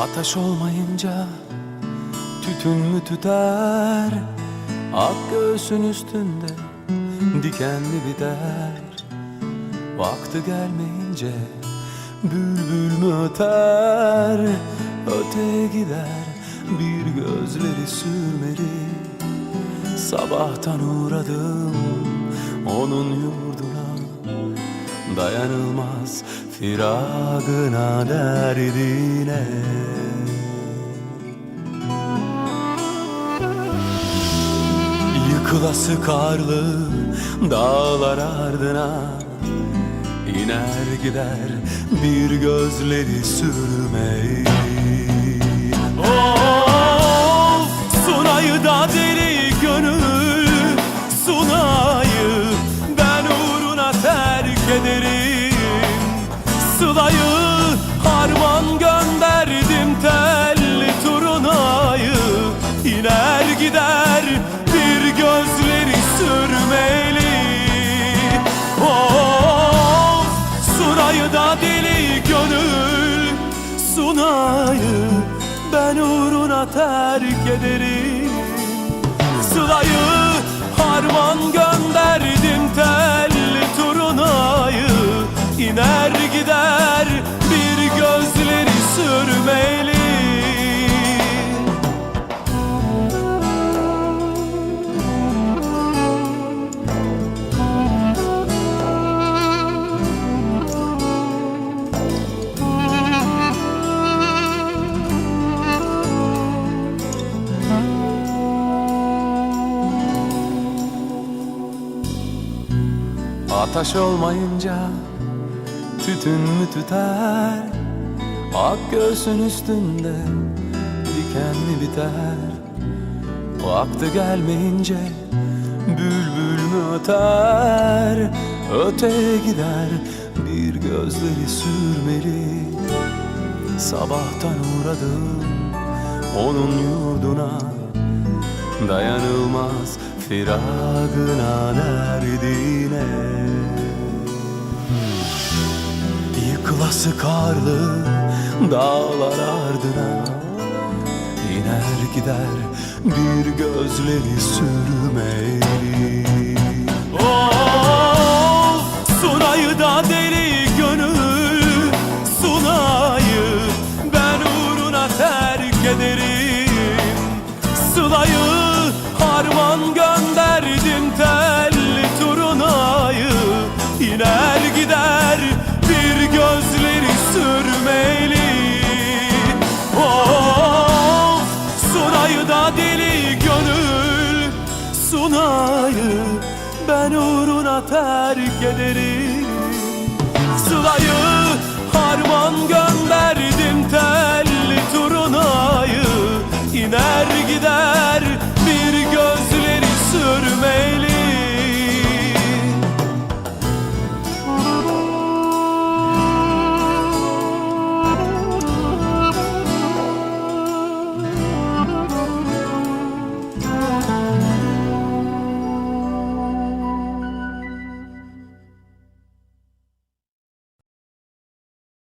Ataş olmayınca tütün mü tüter? Ak göğsün üstünde dikenli biter? Vakti gelmeyince bülbül mü öter? Öteye gider bir gözleri sürmeli. Sabahtan uğradım onun yurduna. Dayanılmaz firagına derdine. Yıkılası karlı dağlar ardına. İner gider bir gözleri sürmeyi. Of Sunay'ı da deli harman gönderdim telli turunayı iner gider bir gözleri sürmeli. Of Sunay'ı da deli gönül. Sunay'ı ben uğruna terk ederim. Sıla'yı harman gönderdim Ataş olmayınca tütün mü tüter? Ak göğsün üstünde diken mi biter? Vakti gelmeyince bülbül mü öter? Öteye gider bir gözleri sürmeli. Sabahtan uğradım onun yurduna. Dayanılmaz firagına derdine. Yıkılası karlı dağlar ardına. İner gider bir gözleri sürmeli. Sunay'ı da deli gönül. Sunay'ı ben uğruna terk ederim. Sıla'yı harman gönderdim telli turunayı iner gider bir gözleri sürmeli. Of Sunay'ı da deli gönül. Sunay'ı ben uğruna terk ederim. Sıla'yı harman gönderdim telli turunayı iner gider